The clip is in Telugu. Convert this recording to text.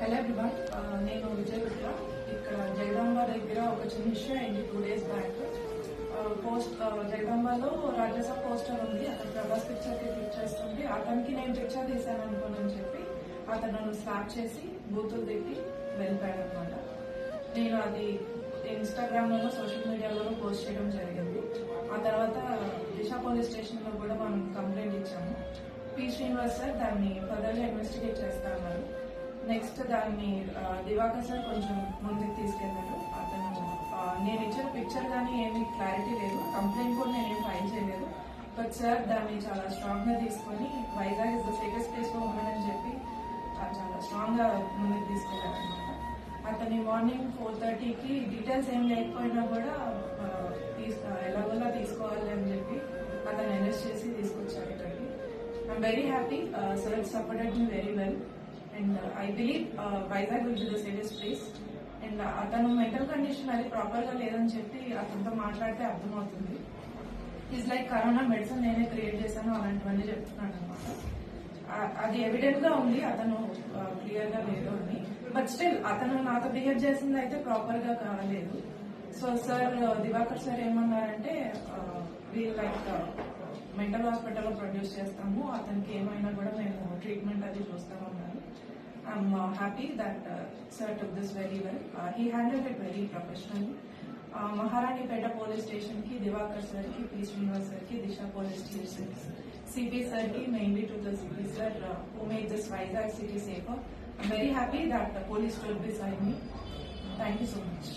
హలో ఎవ్రీవన్ uh, నేను విజయ్ గుప్తా. ఇక్కడ జగదాంబ దగ్గర ఒక చిన్న ఇష్యూ అయింది టూ డేస్ బ్యాక్ పోస్ట్ జగదాంబలో రాజ్యసభ పోస్టర్ ఉంది. అతను ప్రభాస్ పిక్చర్కి క్లిక్ చేస్తుంది. అతనికి నేను పిక్చర్ తీశాను అనుకోనని చెప్పి అతను నన్ను స్లాప్ చేసి బూతులు తిట్టి వెళ్ళిపోయాడు అనమాట. నేను అది ఇన్స్టాగ్రామ్ సోషల్ మీడియాలోనూ పోస్ట్ చేయడం జరిగింది. ఆ తర్వాత దిశ పోలీస్ స్టేషన్లో కూడా మనం కంప్లైంట్ ఇచ్చాము. పి శ్రీనివాస్ సార్ దాన్ని ఫర్దర్గా ఇన్వెస్టిగేట్ చేస్తా ఉన్నారు నెక్స్ట్ దాన్ని దివాకర్ సార్ కొంచెం ముందుకు తీసుకెళ్ళారు. అతను నేను ఇచ్చిన పిక్చర్ కానీ ఏమీ క్లారిటీ లేదు. కంప్లైంట్ కూడా నేను ఫైల్ చేయలేదు. బట్ సార్ దాన్ని చాలా స్ట్రాంగ్గా తీసుకొని Vizag is the safest place for women అని చెప్పి చాలా స్ట్రాంగ్గా ముందుకు తీసుకెళ్ళారు అనమాట అతని మార్నింగ్ ఫోర్ థర్టీకి డీటెయిల్స్ ఏం లేకపోయినా కూడా తీసుకో తీసు ఎలాగోలా తీసుకోవాలి అని చెప్పి అతను అరెస్ట్ చేసి తీసుకొచ్చారు ఇక్కడికి. I'm very happy sir supported me very well and I believe Vizag will be the safest place and అతను మెంటల్ కండిషన్ అది ప్రాపర్గా లేదని చెప్పి అతనితో మాట్లాడితే అర్థమవుతుంది. ఈజ్ లైక్ కరోనా మెడిసిన్ నేనే క్రియేట్ చేశాను అలాంటివన్నీ చెప్తున్నాడు అనమాట అది ఎవిడెంట్గా ఉంది అతను క్లియర్గా లేదు అని. బట్ స్టిల్ అతను నాతో బిహేవ్ చేసింది అయితే ప్రాపర్గా కాలేదు. So sir uh, Diwakar sir ఏమన్నారంటే uh, వీ లైక్ మెంటల్ హాస్పిటల్లో ప్రొడ్యూస్ చేస్తాము. అతనికి ఏమైనా కూడా మేము ట్రీట్మెంట్ అది చూస్తామన్నారు. I'm happy that sir took this very well he handle it very professional Maharanipeta police స్టేషన్కి దివాకర్ సార్కి పి శ్రీనివాస్ సార్కి దిశ పోలీస్ స్టేషన్ సిపి సార్కి mainly to the CP sir who make this Vizag city safer I'm very happy that police stood beside me thank you so much